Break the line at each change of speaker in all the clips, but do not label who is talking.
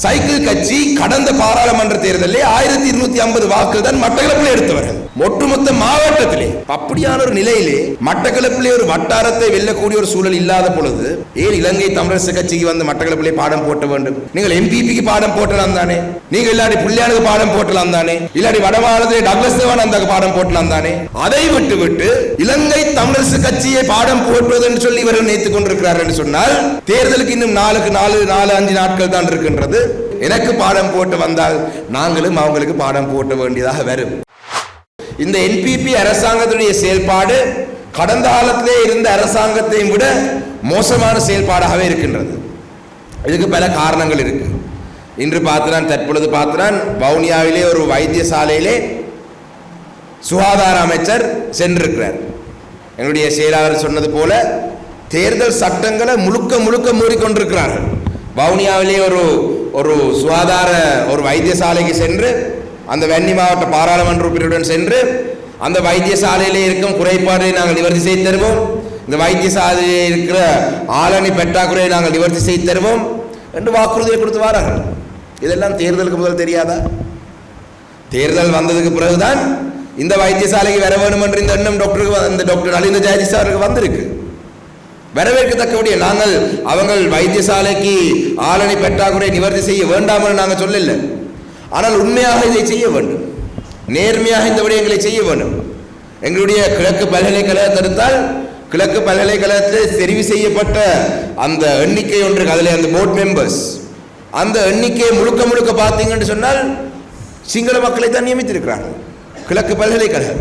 Cycle கட்சி கடந்த பாராளுமன்ற தேர்தலில் ஆயிரத்தி இருநூத்தி ஐம்பது வாக்குகள் தான் மட்டக்களப்பில் எடுத்தவர்கள். ஒட்டுமொத்த மாவட்டத்திலே அப்படியான ஒரு நிலையிலே மட்டக்களப்பிலே ஒரு வட்டாரத்தை வெல்லக்கூடிய ஒரு சூழல் இல்லாத பொழுது ஏன் இலங்கை தமிழரசு கட்சிக்கு வந்து மட்டக்களப்பிலே பாடம் போட்ட வேண்டும்? நீங்கள் எம்பிபிக்கு பாடம் போட்டலாம் தானே? நீங்க இல்லாட்டி புள்ளியானுக்கு பாடம் போட்டலாம் தானே? இல்லாட்டி வடமாநிலத்திலே டக்ளஸ் தேவான் அந்த பாடம் போட்டலாம் தானே? அதை விட்டு விட்டு இலங்கை தமிழரசு கட்சியை பாடம் போட்டுவது என்று சொல்லி இவர்கள் நினைத்துக் கொண்டிருக்கிறார்கள் என்று சொன்னால் தேர்தலுக்கு இன்னும் நாலுக்கு நாலு நாலு அஞ்சு நாட்கள் தான் இருக்கின்றது. எனக்கு பாடம் போட்டு வந்தால் நாங்களும் அவங்களுக்கு பாடம் போட்ட வேண்டியதாக வரும். இந்த என்பிபி அரசாங்கத்துடைய செயல்பாடு கடந்த காலத்திலே இருந்த அரசாங்கத்தையும் விட மோசமான செயல்பாடாகவே இருக்கின்றது. இதுக்கு பல காரணங்கள் இருக்கு. இன்று பார்த்தான் தற்பொழுது பார்த்தான் வவுனியாவிலே ஒரு வைத்தியசாலையிலே சுகாதார அமைச்சர் சென்றிருக்கிறார். எங்களுடைய செயலாளர் சொன்னது போல தேர்தல் சட்டங்களை முழுக்க முழுக்க மூடிக்கொண்டிருக்கிறார்கள். வவுனியாவிலே ஒரு ஒரு சுகாதார ஒரு வைத்தியசாலைக்கு சென்று அந்த வெண்ணி மாவட்ட பாராளுமன்ற உறுப்பினருடன் சென்று அந்த வைத்தியசாலையிலே இருக்கும் குறைபாடுகளை நாங்கள் நிவர்த்தி செய்து தருவோம். இந்த வைத்தியசாலையில் இருக்கிற ஆளணி பெற்றாக்குறையை நாங்கள் நிவர்த்தி செய்து தருவோம். என்று வாக்குறுதியை கொடுத்து வாரார்கள் இதெல்லாம் தேர்தலுக்கு முதல் தெரியாதா? தேர்தல் வந்ததுக்கு பிறகுதான் இந்த வைத்தியசாலைக்கு வர வேணும் என்று இந்த எண்ணம் டாக்டருக்கு இந்த டாக்டர் நலிந்த ஜெயதி சாருக்கு வந்திருக்கு. வரவேற்கத்தக்கவுடைய நாங்கள் அவங்கள் வைத்தியசாலைக்கு ஆளணி பெற்றாக்குறை நிவர்த்தி செய்ய வேண்டாம் என்று நாங்கள் சொல்லல. ஆனால் உண்மையாக இதை செய்ய வேண்டும். நேர்மையாக இந்த விடயங்களை செய்ய வேண்டும். எங்களுடைய கிழக்கு பல்கலைக்கழகத்தை எடுத்தால் கிழக்கு பல்கலைக்கழகத்தில் தெரிவு செய்யப்பட்ட அந்த எண்ணிக்கை ஒன்று அதில் அந்த போர்ட் மெம்பர்ஸ் அந்த எண்ணிக்கையை முழுக்க முழுக்க பார்த்தீங்கன்னு சொன்னால் சிங்கள மக்களை தான் நியமித்திருக்கிறார்கள். கிழக்கு பல்கலைக்கழகம்.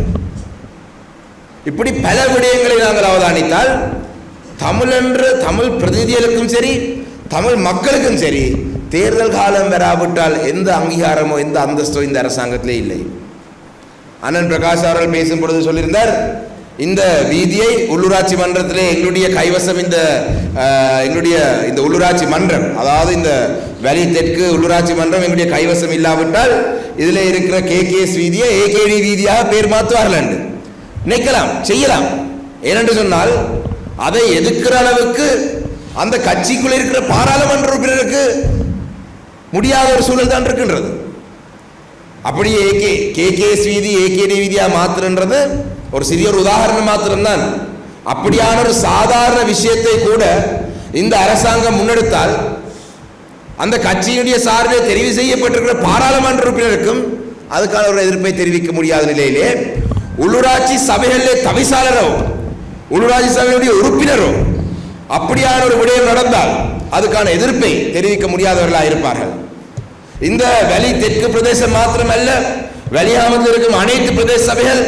இப்படி பல விடயங்களை நாங்கள் அவதானித்தால் தமிழ் என்று தமிழ் பிரதிநிதிகளுக்கும் சரி தமிழ் மக்களுக்கும் சரி தேர்தல் காலம் வராவிட்டால் எந்த அங்கீகாரமோ எந்த அந்தஸ்தோ இந்த அரசாங்கத்திலே இல்லை. அண்ணன் பிரகாஷ் அவர்கள் பேசும் பொழுது சொல்லியிருந்தார் இந்த வீதியை உள்ளூராட்சி மன்றத்திலே எங்களுடைய கைவசம் இந்த எங்களுடைய இந்த உள்ளூராட்சி மன்றம் அதாவது இந்த வெளி தெற்கு உள்ளூராட்சி மன்றம் எங்களுடைய கைவசம் இல்லாவிட்டால் இதில் இருக்கிற கேகேஎஸ் வீதியை ஏகேடி வீதியாக பேர் மாற்றுவார்கள் என்று நினைக்கலாம் செய்யலாம். ஏனென்று சொன்னால் அதை எதிர்க்கிற அளவுக்கு அந்த கட்சிக்குள் இருக்கிற பாராளுமன்ற உறுப்பினருக்கு முடியாத ஒரு சூழல் தான் இருக்கின்றது. அப்படி ஏகே கே கேஸ் வீதி ஏகேடி வீதியா மாத்திரன்றது ஒரு சிறிய ஒரு உதாரணம் மாத்திரம்தான். அப்படியான ஒரு சாதாரண விஷயத்தை கூட இந்த அரசாங்கம் முன்னெடுத்தால் அந்த கட்சியினுடைய சார்பில் தெரிவு செய்யப்பட்டிருக்கிற பாராளுமன்ற உறுப்பினருக்கும் அதுக்கான ஒரு எதிர்ப்பை தெரிவிக்க முடியாத நிலையிலே உள்ளூராட்சி சபைகளிலே தவிசாளரோ உள்ளூராட்சி சபையுடைய உறுப்பினரும் அப்படியான ஒரு விடயம் நடந்தால் அதுக்கான எதிர்ப்பை தெரிவிக்க முடியாதவர்களாக இருப்பார்கள். இந்த வலி தெற்கு பிரதேசம் மாத்திரமல்ல வெளியாமத்தில் இருக்கும் அனைத்து பிரதேச சபைகள்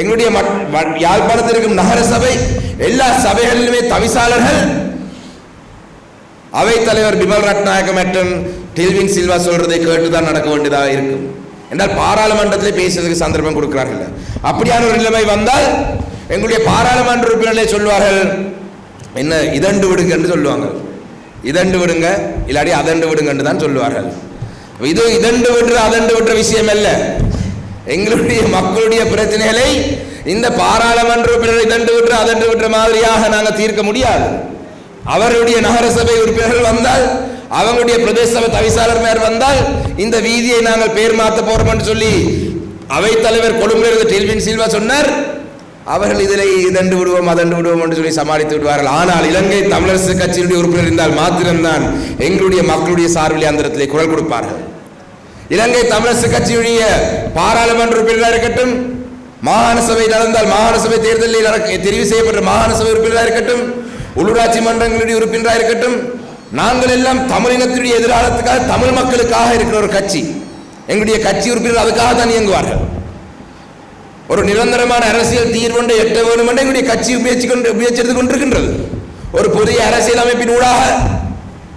எங்களுடைய யாழ்ப்பாணத்தில் இருக்கும் நகர சபை எல்லா சபைகளிலுமே தவிசாளர்கள். அவை தலைவர் பிமல் ரத்நாயக மற்றும் டில்வின் சில்வா சொல்றதை கேட்டுதான் நடக்க வேண்டியதாக இருக்கும். என்றால் பாராளுமன்றத்திலே பேசுறதுக்கு சந்தர்ப்பம் கொடுக்கிறார்கள். அப்படியான ஒரு நிலைமை வந்தால் எங்களுடைய பாராளுமன்ற உறுப்பினர்களே சொல்வார்கள் என்ன இதண்டு விடுங்க என்று சொல்லுவாங்க. இதண்டு விடுங்க இல்லாடி அதண்டு விடுங்க என்று தான் சொல்லுவார்கள். இது இதண்டு விடுற அதண்டு விடுற விஷயம் அல்ல. எங்களுடைய மக்களுடைய பிரச்சனைகளை இந்த பாராளுமன்ற உறுப்பினர்கள் இதண்டு விடுற அதண்டு விடுற மாதிரியாக நாங்கள் தீர்க்க முடியாது. அவருடைய நகரசபை உறுப்பினர்கள் வந்தால் அவங்களுடைய பிரதேச சபை தவிசாளர் மேல் வந்தால் இந்த வீதியை நாங்கள் பேர் மாற்ற போறோம் என்று சொல்லி அவைத்தலைவர் தலைவர் கொழும்பிலிருந்து டெல்வின் சில்வா சொன்னார். அவர்கள் இதில் இதண்டு விடுவோம் அதண்டு விடுவோம் என்று சொல்லி சமாளித்து விடுவார்கள். ஆனால் இலங்கை தமிழரசு கட்சியினுடைய உறுப்பினர் இருந்தால் மாத்திரம்தான் எங்களுடைய மக்களுடைய சார்பில் அந்தரத்திலே குரல் கொடுப்பார்கள். இலங்கை தமிழரசு கட்சியுடைய பாராளுமன்ற உறுப்பினராக இருக்கட்டும் மாகாண சபை நடந்தால் மாகாண சபை தேர்தலில் தெரிவு செய்யப்பட்ட மாகாண சபை உறுப்பினராக இருக்கட்டும் உள்ளூராட்சி மன்றங்களுடைய உறுப்பினராக இருக்கட்டும் நாங்கள் எல்லாம் தமிழினத்தினுடைய எதிர்காலத்துக்காக தமிழ் மக்களுக்காக இருக்கிற ஒரு கட்சி. எங்களுடைய கட்சி உறுப்பினர் அதுக்காக தான் இயங்குவார்கள். ஒரு நிரந்தரமான அரசியல் தீர்வொன்றை எட்ட வேண்டும் என்று எங்களுடைய கட்சி முயற்சி கொண்டு முயற்சி கொண்டிருக்கின்றது. ஒரு புதிய அரசியல் அமைப்பின் ஊடாக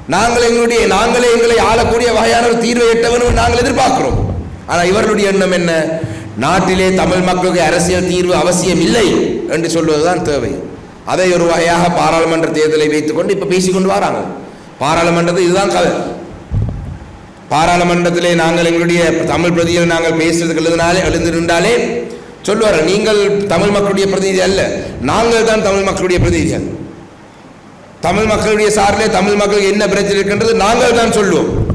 நாங்கள் எங்களுடைய நாங்களே எங்களை ஆளக்கூடிய வகையான ஒரு தீர்வை எட்ட வேண்டும் நாங்கள் எதிர்பார்க்கிறோம். ஆனால் இவர்களுடைய எண்ணம் என்ன? நாட்டிலே தமிழ் மக்களுக்கு அரசியல் தீர்வு அவசியம் இல்லை என்று சொல்வதுதான் தேவை. அதை ஒரு வகையாக பாராளுமன்ற தேர்தலை வைத்துக்கொண்டு இப்ப பேசிக்கொண்டு வராங்க. பாராளுமன்றத்தில் இதுதான் கதை. பாராளுமன்றத்திலே நாங்கள் எங்களுடைய தமிழ் பிரதியில் நாங்கள் பேசுறதுக்கு எழுதினாலே எழுந்திருந்தாலே சொல்லுவார் நீங்கள் தமிழ் மக்களுடைய பிரதிநிதி அல்ல. நாங்கள் தான் தமிழ் மக்களுடைய பிரதிநிதிகள் தமிழ் மக்களுடைய சார்பிலே தமிழ் மக்களுக்கு என்ன பிரச்சனை இருக்கின்றது நாங்கள் தான் சொல்லுவோம்.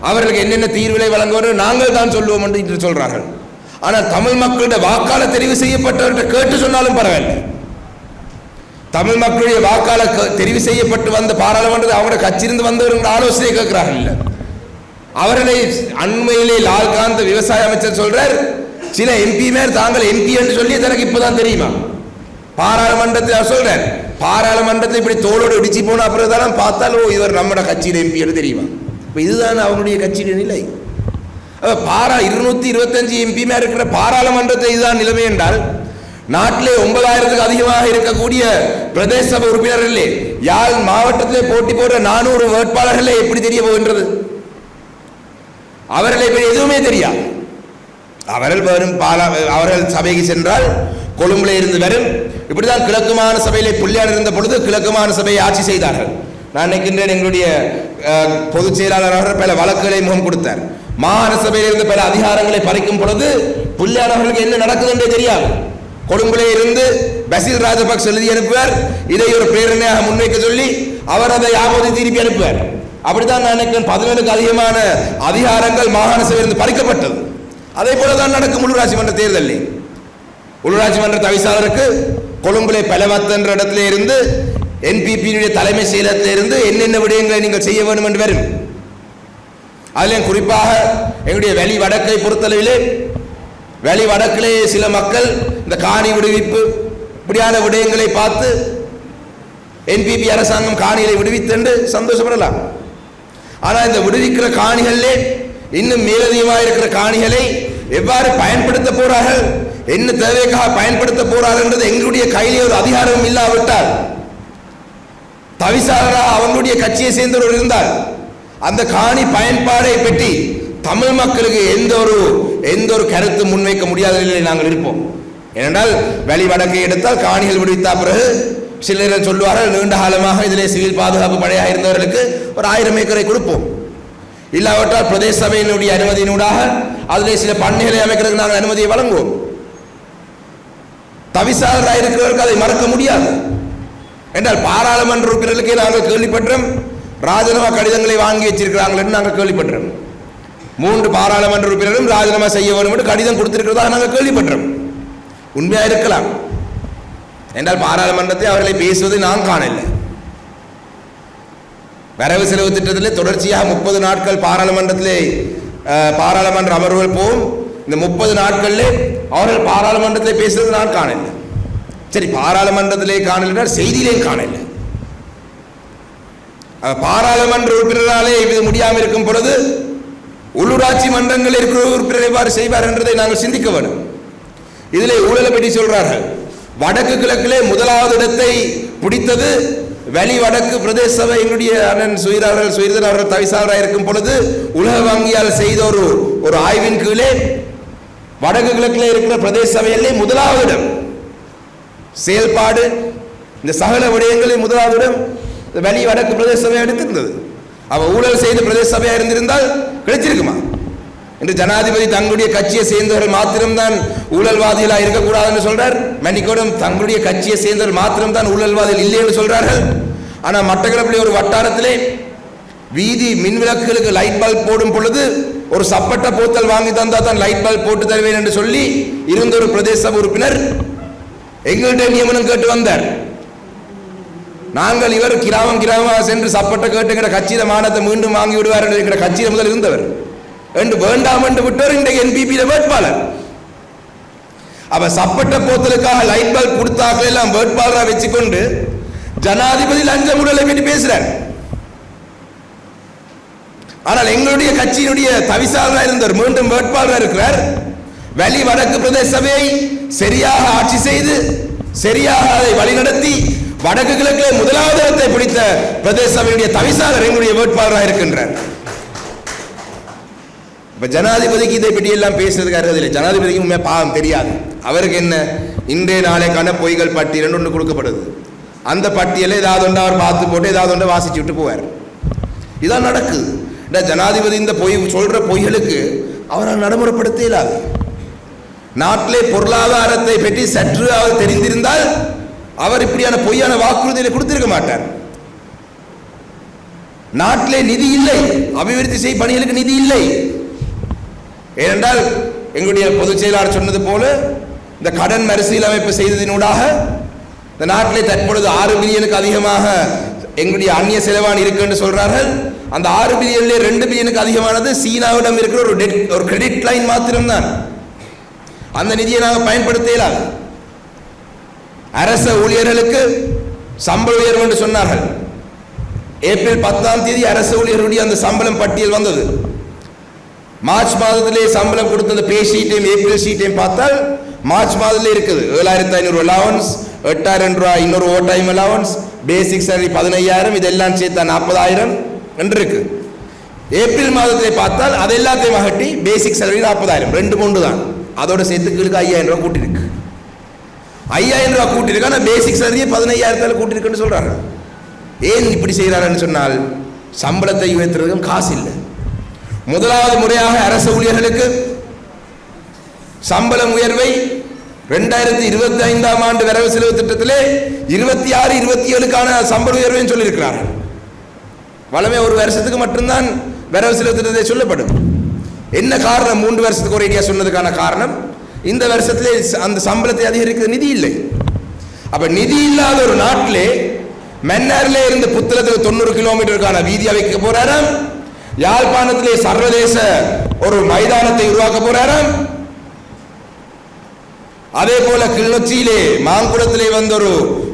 அவர்களுக்கு என்னென்ன தீர்வுகளை வழங்குவோம் நாங்கள் தான் சொல்லுவோம் என்று சொல்கிறார்கள் சொல்றார்கள். ஆனால் தமிழ் மக்களுடைய வாக்காள தெரிவு செய்யப்பட்டவர்கிட்ட கேட்டு சொன்னாலும் பரவாயில்லை. தமிழ் மக்களுடைய வாக்காள க- தெரிவு செய்யப்பட்டு வந்த பாராளுமன்றத்தில் அவங்களோட கட்சியிருந்து வந்தவர்கள் ஆலோசனை கேட்கிறார்கள் இல்லை. அவர்களை அண்மையிலே லால்காந்த் விவசாய அமைச்சர் சொல்றார் சில எம்பி மேல் தாங்கள் எம்பி என்று சொல்லி தனக்கு இப்போதான் தெரியுமா? பாராளுமன்றத்தில் அவர் சொல்றார் பாராளுமன்றத்தில் இப்படி தோளோடு இடிச்சு போன அப்புறம் தான் பார்த்தாலும் ஓ, இவர் நம்மட கட்சியின் எம்பி என்று தெரியுமா? இப்போ இதுதான் அவனுடைய கட்சியின் நிலை. பாரா இருநூத்தி இருபத்தஞ்சு எம்பியுமே இருக்கிற பாராளுமன்றத்தை இதுதான் நிலைமை என்றால் நாட்டிலே ஒன்பதாயிரத்துக்கு அதிகமாக இருக்கக்கூடிய பிரதேச சபை உறுப்பினர்களே யாழ் மாவட்டத்திலே போட்டி போடுற நானூறு வேட்பாளர்களே எப்படி தெரிய போகின்றது? அவர்களை எதுவுமே தெரியாது. அவர்கள் வரும் பாலா அவர்கள் சபைக்கு சென்றால் கொழும்புல இருந்து வரும். இப்படிதான் கிழக்கு சபையிலே பிள்ளையார் இருந்த பொழுது கிழக்கு சபையை ஆட்சி செய்தார்கள். நான் நினைக்கின்றேன் எங்களுடைய பொதுச் செயலாளர் அவர்கள் பல வழக்குகளை முகம் கொடுத்தார். மாகாண சபையில் இருந்து பல அதிகாரங்களை பறிக்கும் பொழுது புள்ளியார் என்ன நடக்குது என்றே தெரியாது. கொழும்புலே இருந்து பசீர் ராஜபக்ச எழுதி அனுப்புவார். இதை ஒரு பிரேரணையாக முன்வைக்க சொல்லி அவர் அதை யாபோது திருப்பி அனுப்புவார். அப்படித்தான் நான் நினைக்கிறேன் பதினேழுக்கு அதிகமான அதிகாரங்கள் மாகாண சபையிலிருந்து பறிக்கப்பட்டது. அதே போல தான் நடக்கும் உள்ளூராட்சி மன்ற தேர்தலில். உள்ளூராட்சி மன்ற தவிசாளருக்கு கொழும்புலே பலவத்த என்ற இடத்திலே இருந்து என்பிபியினுடைய தலைமை செயலகத்திலே இருந்து என்னென்ன விடயங்களை நீங்கள் செய்ய வேண்டும் என்று வரும். அதிலும் குறிப்பாக எங்களுடைய வெளி வடக்கை பொறுத்தளவிலே வெளி வடக்கிலே சில மக்கள் இந்த காணி விடுவிப்பு இப்படியான விடயங்களை பார்த்து என்பிபி அரசாங்கம் காணிகளை விடுவித்தென்று சந்தோஷப்படலாம். ஆனால் இந்த விடுவிக்கிற காணிகளிலே இன்னும் மேலதிகமாக இருக்கிற காணிகளை எவ்வாறு பயன்படுத்த போறார்கள்? என்ன தேவைக்காக பயன்படுத்த போறார்கள் என்றது எங்களுடைய கையிலே ஒரு அதிகாரம் இல்லாவிட்டால். தவிசாளராக அவங்களுடைய கட்சியை சேர்ந்தவர் இருந்தால் அந்த காணி பயன்பாடை பற்றி தமிழ் மக்களுக்கு எந்த ஒரு எந்த ஒரு கருத்து முன்வைக்க முடியாத நிலையில் நாங்கள் இருப்போம். ஏனென்றால் வெளி வடக்கை எடுத்தால் காணிகள் விடுவித்த பிறகு சிலர் சொல்லுவார்கள் நீண்ட காலமாக இதிலே சிவில் பாதுகாப்பு படையாக இருந்தவர்களுக்கு ஒரு ஆயிரம் ஏக்கரை கொடுப்போம். இல்லாவிட்டால் பிரதேச சபையினுடைய அனுமதியினூடாக அதிலே சில பண்ணைகளை அமைக்கிறதுக்கு நாங்கள் அனுமதியை வழங்குவோம். தவிசாளராக இருக்கிறவர்களுக்கு அதை மறக்க முடியாது. என்றால் பாராளுமன்ற உறுப்பினர்களுக்கே நாங்கள் கேள்விப்பட்டோம். ராஜினாமா கடிதங்களை வாங்கி வச்சிருக்கிறாங்கள் என்று நாங்கள் கேள்விப்பட்டோம். மூன்று பாராளுமன்ற உறுப்பினரும் ராஜினாமா செய்ய வேண்டும் என்று கடிதம் கொடுத்திருக்கிறதாக நாங்கள் கேள்விப்பட்டோம். உண்மையாக இருக்கலாம். என்றால் பாராளுமன்றத்தை அவர்களை பேசுவதை நான் காணவில்லை. வரவு செலவு திட்டத்தில் தொடர்ச்சியாக முப்பது நாட்கள் பாராளுமன்றத்திலே பாராளுமன்ற அமர்வுகள் போகும். இந்த முப்பது நாட்களிலே அவர்கள் பாராளுமன்றத்தில் பேசுவது நான் காணலை சரி பாராளுமன்றத்திலே காணலைன்னா செய்தியிலே காணலை பாராளுமன்ற உறுப்பினராலே இது முடியாமல் இருக்கும் பொழுது உள்ளூராட்சி மன்றங்களில் இருக்கிற உறுப்பினர் எவ்வாறு செய்வார் என்றதை நாங்கள் சிந்திக்க வேண்டும். இதிலே ஊழலை பற்றி சொல்றார்கள். வடக்கு கிழக்கிலே முதலாவது இடத்தை பிடித்தது வெளி வடக்கு பிரதேச சபை எங்களுடைய அண்ணன் சுயிரார்கள் சுயர்தன் அவர்கள் தவிசாளராக இருக்கும் பொழுது உலக வங்கியால் செய்த ஒரு ஒரு ஆய்வின் கீழே வடக்கு கிழக்கில் இருக்கிற பிரதேச சபையிலே முதலாவது இடம் செயல்பாடு இந்த சகல விடயங்களில் முதலாவது இடம் இந்த வெளி வடக்கு பிரதேச சபையாக எடுத்திருந்தது. அவ ஊழல் செய்த பிரதேச சபையாக இருந்திருந்தால் கிடைச்சிருக்குமா? என்று ஜனாதிபதி தங்களுடைய கட்சியை சேர்ந்தவர்கள் மாத்திரம்தான் ஊழல்வாதிகளாக இருக்கக்கூடாது என்று சொல்றார். மன்னிக்கோடும் தங்களுடைய கட்சியை சேர்ந்தவர்கள் மாத்திரம்தான் ஊழல்வாதிகள் இல்லை என்று சொல்றார்கள். ஆனால் மட்டக்களப்பிலே ஒரு வட்டாரத்திலே வீதி மின் விளக்குகளுக்கு லைட் பல்ப் போடும் பொழுது ஒரு சப்பட்ட போத்தல் வாங்கி தந்தா தான் லைட் பல்ப் போட்டு தருவேன் என்று சொல்லி இருந்த ஒரு பிரதேச உறுப்பினர் எங்கள்கிட்ட நியமனம் கேட்டு வந்தார். நாங்கள் இவர் கிராமம் கிராமமாக சென்று சப்பட்ட கேட்டு எங்கட கட்சியில மானத்தை மீண்டும் வாங்கி விடுவார் என்று எங்கட கட்சியில முதல் இருந்தவர். என்று வேண்டாம் என்று விட்டவர் இன்றைக்கு என்பிபியில வேட்பாளர். அவர் சப்பட்ட போத்தலுக்காக லைட் பல்ப் கொடுத்தாக்கள் எல்லாம் வேட்பாளராக வச்சுக்கொண்டு ஜனாதிபதி லஞ்ச ஊழலை பற்றி பேசுறார். ஆனால் எங்களுடைய கட்சியினுடைய தவிசாளராக இருந்தவர் மீண்டும் வேட்பாளராக இருக்கிறார். வெளி வடக்கு பிரதேச சபையை சரியாக ஆட்சி செய்து சரியாக அதை வழிநடத்தி வடக்கு கிழக்கிலே முதலாவது இடத்தை பிடித்த பிரதேச சபையுடைய தவிசாளர் எங்களுடைய வேட்பாளராக இருக்கின்றார். இப்ப ஜனாதிபதிக்கு இதை பற்றி எல்லாம் பேசுறதுக்கு அருகதில்லை ஜனாதிபதிக்கு உண்மையாக பாவம் தெரியாது. அவருக்கு என்ன? இன்றைய நாளைக்கான பொய்கள் பட்டியல் ஒன்று கொடுக்கப்படுது. அந்த பட்டியலை ஏதாவது ஒன்று அவர் பார்த்து போட்டு ஏதாவது ஒன்று வாசிச்சு விட்டு போவார். இதான் நடக்குது. இந்த ஜனாதிபதி இந்த பொய் சொல்ற பொய்களுக்கு அவரால் நடைமுறைப்படுத்த இயலாது நாட்டிலே பொருளாதாரத்தை பற்றி சற்று அவர் தெரிந்திருந்தால் அவர் இப்படியான பொய்யான வாக்குறுதிகளை கொடுத்திருக்க மாட்டார். நாட்டிலே நிதி இல்லை. அபிவிருத்தி செய் பணிகளுக்கு நிதி இல்லை. ஏனென்றால் எங்களுடைய பொதுச் செயலாளர் சொன்னது போல இந்த கடன் மறுசீலமைப்பு செய்ததினூடாக இந்த நாட்டிலே தற்பொழுது ஆறு பில்லியனுக்கு அதிகமாக எங்களுடைய அந்நிய செலவான் இருக்கு என்று சொல்றார்கள். அந்த ஆறு பில்லியன்ல ரெண்டு பில்லியனுக்கு அதிகமானது சீனாவிடம் இருக்கிற ஒரு டெட் ஒரு கிரெடிட் லைன் மாத்திரம்தான். அந்த நிதியை நாங்கள் பயன்படுத்த இயலாது அரச ஊழியர்களுக்கு சம்பள உயர்வு என்று சொன்னார்கள். ஏப்ரல் பத்தாம் தேதி அரசு ஊழியர்களுடைய அந்த சம்பளம் பட்டியல் வந்தது. மார்ச் மாதத்திலே சம்பளம் கொடுத்த பே ஷீட்டையும் ஏப்ரல் ஷீட்டையும் பார்த்தால் மார்ச் மாதத்திலே இருக்குது. ஏழாயிரத்தி ஐநூறு அலவன்ஸ் எட்டாயிரம் ரூபாய் இன்னொரு overtime allowance basic salary பதினையாயிரம் இதெல்லாம் சேர்த்தா நாற்பதாயிரம் என்று இருக்கு ஏப்ரல் மாதத்திலே பார்த்தால் அது எல்லாத்தையும் அகட்டி பேசிக் சேலரி நாற்பதாயிரம். ரெண்டு மூன்று தான். அதோட சேர்த்து கீழுக்கு ஐயாயிரம் ரூபா கூட்டியிருக்கு ஐயாயிரம் ரூபா கூட்டியிருக்கு ஆனால் பேசிக் சேலரியே பதினையாயிரத்தால் கூட்டியிருக்குன்னு சொல்கிறாங்க ஏன் இப்படி செய்கிறாருன்னு சொன்னால் சம்பளத்தை உயர்த்துறதுக்கும் காசு இல்லை. முதலாவது முறையாக அரசு ஊழியர்களுக்கு சம்பளம் உயர்வை ரெண்டாயிரத்தி இருபத்தி ஐந்தாம் ஆண்டு வரவு செலவு திட்டத்திலே இருபத்தி ஆறு இருபத்தி ஏழுக்கான சம்பள உயர்வையும் சொல்லியிருக்கிறார் வளமே ஒரு வருஷத்துக்கு மட்டும்தான் வரவு செலவு திட்டத்தை சொல்லப்படும். என்ன காரணம்? மூன்று வருஷத்துக்கு ஒரு சொன்னதுக்கான காரணம் இந்த வருஷத்திலே அந்த சம்பளத்தை அதிகரிக்க நிதி இல்லை. அப்ப நிதி இல்லாத ஒரு நாட்டிலே மன்னாரிலே இருந்து புத்தளத்தில் தொண்ணூறு கிலோமீட்டருக்கான வீதி அமைக்க போறாராம். யாழ்ப்பாணத்திலே சர்வதேச ஒரு மைதானத்தை உருவாக்க போறாராம். அதே போல கிளிநொச்சியிலே மாங்குளத்திலே வந்து ஒரு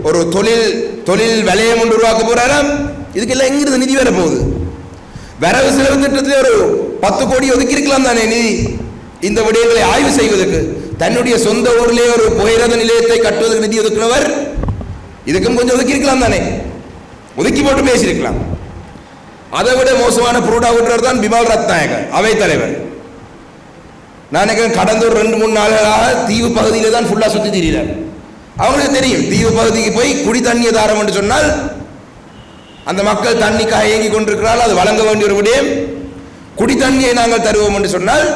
ஒரு தொழில் தொழில் வலயம் ஒன்று உருவாக்க போறாராம். இதுக்கெல்லாம் எங்கிருந்து நிதி வர போகுது வரவு செலவு திட்டத்திலே ஒரு பத்து கோடி ஒதுக்கி இருக்கலாம் தானே நிதி? இந்த விடயங்களை ஆய்வு செய்வதற்கு தன்னுடைய சொந்த ஊரிலே ஒரு புகையிரத நிலையத்தை கட்டுவதற்கு நிதி ஒதுக்கினவர் இதுக்கும் கொஞ்சம் ஒதுக்கி இருக்கலாம் தானே? ஒதுக்கி போட்டு பேசியிருக்கலாம். அதை விட மோசமான புரோடா விட்டுறது தான் பிமால் ரத்நாயகர் அவை தலைவர். நான் கடந்த ஒரு ரெண்டு மூணு நாள்களாக தீவு பகுதியில் தான் ஃபுல்லா சுத்தி திரிகிறார் அவங்களுக்கு தெரியும் தீவு பகுதிக்கு போய் குடி தண்ணியை தாரம் என்று சொன்னால் அந்த மக்கள் தண்ணிக்காக இயங்கி கொண்டிருக்கிறார்கள் அது வழங்க வேண்டிய ஒரு விடயம். குடி தண்ணியை நாங்கள் தருவோம் என்று சொன்னால்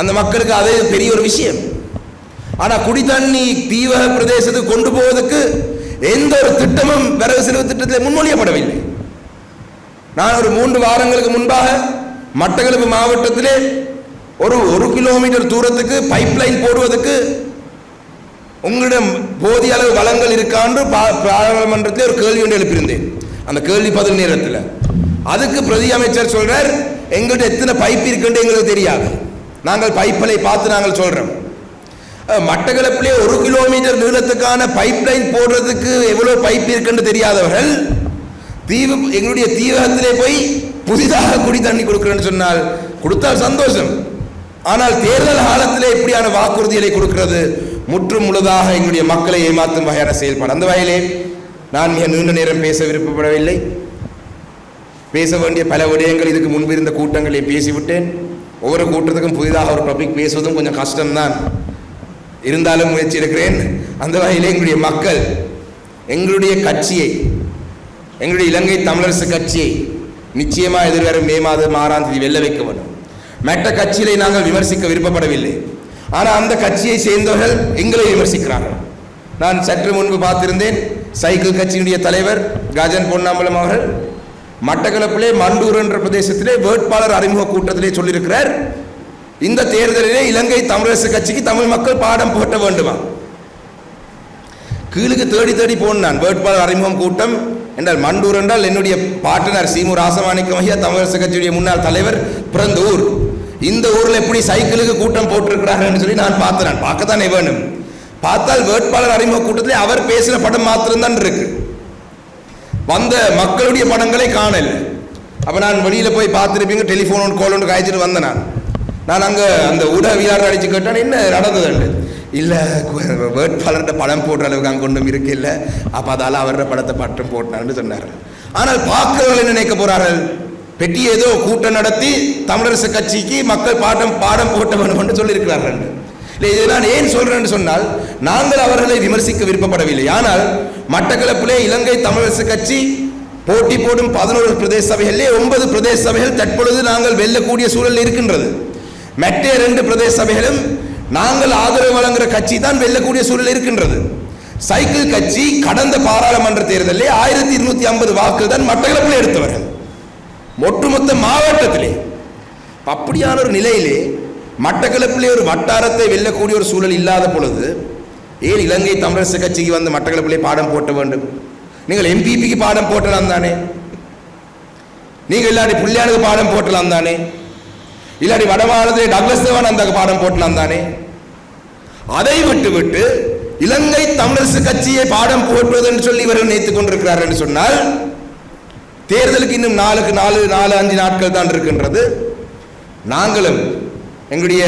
அந்த மக்களுக்கு அது பெரிய ஒரு விஷயம். ஆனா குடி தண்ணி தீவக பிரதேசத்துக்கு கொண்டு போவதற்கு எந்த ஒரு திட்டமும் வரவு செலவு திட்டத்தில் முன்மொழியப்படவில்லை. நான் ஒரு மூன்று வாரங்களுக்கு முன்பாக மட்டக்களப்பு மாவட்டத்திலே ஒரு ஒரு கிலோமீட்டர் தூரத்துக்கு பைப் லைன் போடுவதற்கு உங்களிடம் போதிய அளவு வளங்கள் இருக்கான்னு பா- பாராளுமன்றத்தில் ஒரு கேள்வி ஒன்று எழுப்பியிருந்தேன். அந்த கேள்வி பதில் நேரத்தில். அதுக்கு பிரதி அமைச்சர் சொல்றார் எங்கள்கிட்ட எத்தனை பைப் இருக்குன்னு எங்களுக்கு தெரியாது. நாங்கள் பைப்பலை பார்த்து நாங்கள் சொல்றோம். மட்டக்களப்பிலே ஒரு கிலோமீட்டர் நீளத்துக்கான பைப் லைன் போடுறதுக்கு எவ்வளோ பைப் இருக்குன்னு தெரியாதவர்கள் தீவு எங்களுடைய தீவகத்திலே போய் புதிதாக குடி தண்ணி கொடுக்கிறேன்னு சொன்னால் கொடுத்தால் சந்தோஷம். ஆனால் தேர்தல் காலத்திலே இப்படியான வாக்குறுதிகளை கொடுக்கிறது முற்றும் முழுதாக எங்களுடைய மக்களை ஏமாற்றும் வகையான செயல்பாடு. அந்த வகையிலே நான் மிக நீண்ட நேரம் பேச விருப்பப்படவில்லை. பேச வேண்டிய பல விடயங்கள் இதுக்கு முன்பு இருந்த கூட்டங்களை பேசிவிட்டேன். ஒவ்வொரு கூட்டத்துக்கும் புதிதாக ஒரு டாபிக் பேசுவதும் கொஞ்சம் கஷ்டம்தான். இருந்தாலும் முயற்சி இருக்கிறேன் அந்த வகையிலே எங்களுடைய மக்கள் எங்களுடைய கட்சியை எங்களுடைய இலங்கை தமிழரசு கட்சியை நிச்சயமாக எதிர்வரும் மே மாதம் ஆறாம் தேதி வெல்ல வைக்க வேண்டும். மற்ற கட்சிகளை நாங்கள் விமர்சிக்க விருப்பப்படவில்லை. ஆனால் அந்த கட்சியை சேர்ந்தவர்கள் எங்களை விமர்சிக்கிறார்கள். நான் சற்று முன்பு பார்த்திருந்தேன் சைக்கிள் கட்சியினுடைய தலைவர் கஜன் பொன்னாம்பலம் அவர்கள் மட்டக்களப்பிலே மண்டூர் என்ற பிரதேசத்திலே வேட்பாளர் அறிமுக கூட்டத்திலே சொல்லியிருக்கிறார் இந்த தேர்தலிலே இலங்கை தமிழரசு கட்சிக்கு தமிழ் மக்கள் பாடம் போட்ட வேண்டுமா? கீழுக்கு தேடி தேடி போனான் வேட்பாளர் அறிமுகம் கூட்டம் என்றால் மண்டூர் என்றால் என்னுடைய பாட்டனர் சீமு ராசமாணிக்கம் ஐயா தமிழரசு கட்சியுடைய முன்னாள் தலைவர் பிறந்த ஊர் இந்த ஊரில் எப்படி சைக்கிளுக்கு கூட்டம் போட்டிருக்கிறார்கள் சொல்லி நான் பார்த்தேன் நான் பார்க்கத்தானே வேணும். பார்த்தால் வேட்பாளர் அறிமுக கூட்டத்தில் அவர் பேசின படம் மாத்திரம்தான் இருக்கு. வந்த மக்களுடைய படங்களை காணல. அப்போ நான் வெளியில் போய் பார்த்துருப்பீங்க டெலிஃபோன் கால் ஒன்று காய்ச்சிட்டு வந்தேன் நான். நான் அங்கே அந்த ஊடகவியாளர் அடித்து கேட்டேன் என்ன நடந்ததுண்டு இல்லை வேட்பாளர்கிட்ட படம் போடுற அளவுக்கு அங்கே ஒன்றும் இருக்கு இல்லை. அப்போ அதால அவரோட படத்தை பட்டம் போட்டான்னு சொன்னார். ஆனால் பார்க்கிறவர்கள் நினைக்க போகிறார்கள் பெட்டி ஏதோ கூட்டம் நடத்தி தமிழரசு கட்சிக்கு மக்கள் பாடம் பாடம் போட்ட வேண்டும் என்று சொல்லியிருக்கிறார்கள். இல்லை இதை நான் ஏன் சொல்றேன்னு சொன்னால் நாங்கள் அவர்களை விமர்சிக்க விருப்பப்படவில்லை. ஆனால் மட்டக்களப்பிலே இலங்கை தமிழரசு கட்சி போட்டி போடும் பதினோரு பிரதேச சபைகளிலே ஒன்பது பிரதேச சபைகள் தற்பொழுது நாங்கள் வெல்லக்கூடிய சூழல் இருக்கின்றது. மற்ற இரண்டு பிரதேச சபைகளும் நாங்கள் ஆதரவு வழங்குகிற கட்சி தான் வெல்லக்கூடிய சூழல் இருக்கின்றது. சைக்கிள் கட்சி கடந்த பாராளுமன்ற தேர்தலில் ஆயிரத்தி இருநூத்தி ஐம்பது வாக்குகள் தான் மட்டக்களப்பில் எடுத்தவர்கள். ஒட்டுமொத்த மாவட்டத்திலே. அப்படியான ஒரு நிலையிலே மட்டக்களப்பிலே ஒரு வட்டாரத்தை வெல்லக்கூடிய ஒரு சூழல் இல்லாத பொழுது ஏன் இலங்கை தமிழரசு கட்சிக்கு வந்து மட்டக்களப்பிலே பாடம் போட்ட வேண்டும்? நீங்கள் எம்பிபிக்கு பாடம் போட்டலாம் தானே? நீங்கள் இல்லாட்டி பிள்ளையானுக்கு பாடம் போட்டலாம் தானே? இல்லாட்டி வடமாநிலத்தில் டக்ளஸ் தேவன் அந்த பாடம் போட்டலாம் தானே? அதை விட்டு விட்டு இலங்கை தமிழரசு கட்சியை பாடம் போட்டுவது என்று சொல்லி இவர்கள் நினைத்துக் கொண்டிருக்கிறார் என்று சொன்னால் தேர்தலுக்கு இன்னும் நாலுக்கு நாலு நாலு அஞ்சு நாட்கள் தான் இருக்கின்றது. நாங்களும் எங்களுடைய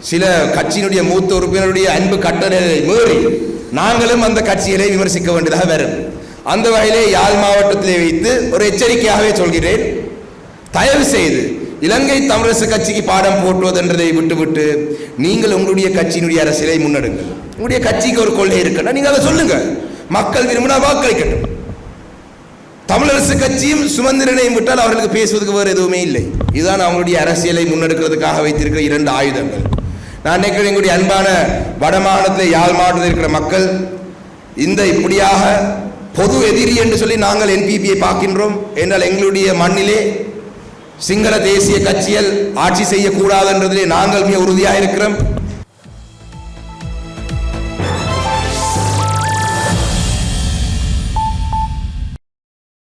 சில கட்சியினுடைய மூத்த உறுப்பினருடைய அன்பு கட்டளையை மீறி நாங்களும் அந்த கட்சிகளை விமர்சிக்க வேண்டியதாக வரும். அந்த வகையிலே யாழ் மாவட்டத்திலே வைத்து ஒரு எச்சரிக்கையாகவே சொல்கிறேன். தயவு செய்து இலங்கை தமிழரசு கட்சிக்கு பாடம் போட்டுவதென்றதை விட்டுவிட்டு நீங்கள் உங்களுடைய கட்சியினுடைய அரசியலை முன்னெடுங்கள். உங்களுடைய கட்சிக்கு ஒரு கொள்கை இருக்குன்னா நீங்க அதை சொல்லுங்க. மக்கள் விரும்பினா வாக்களிக்கட்டும். தமிழரசு கட்சியும் சுமந்திரனையும் விட்டால் அவர்களுக்கு பேசுவதற்கு வேறு எதுவுமே இல்லை. இதுதான் அவங்களுடைய அரசியலை முன்னெடுக்கிறதுக்காக வைத்திருக்கிற இரண்டு ஆயுதங்கள். நான் நினைக்கிறேன் எங்களுடைய அன்பான வடமாநிலத்தில் யாழ் மாவட்டத்தில் இருக்கிற மக்கள் இந்த இப்படியாக பொது எதிரி என்று சொல்லி நாங்கள் என்பிபியை பார்க்கின்றோம். என்றால் எங்களுடைய மண்ணிலே சிங்கள தேசிய கட்சியில் ஆட்சி செய்யக்கூடாது என்றதிலே நாங்கள் மிக உறுதியாக இருக்கிறோம்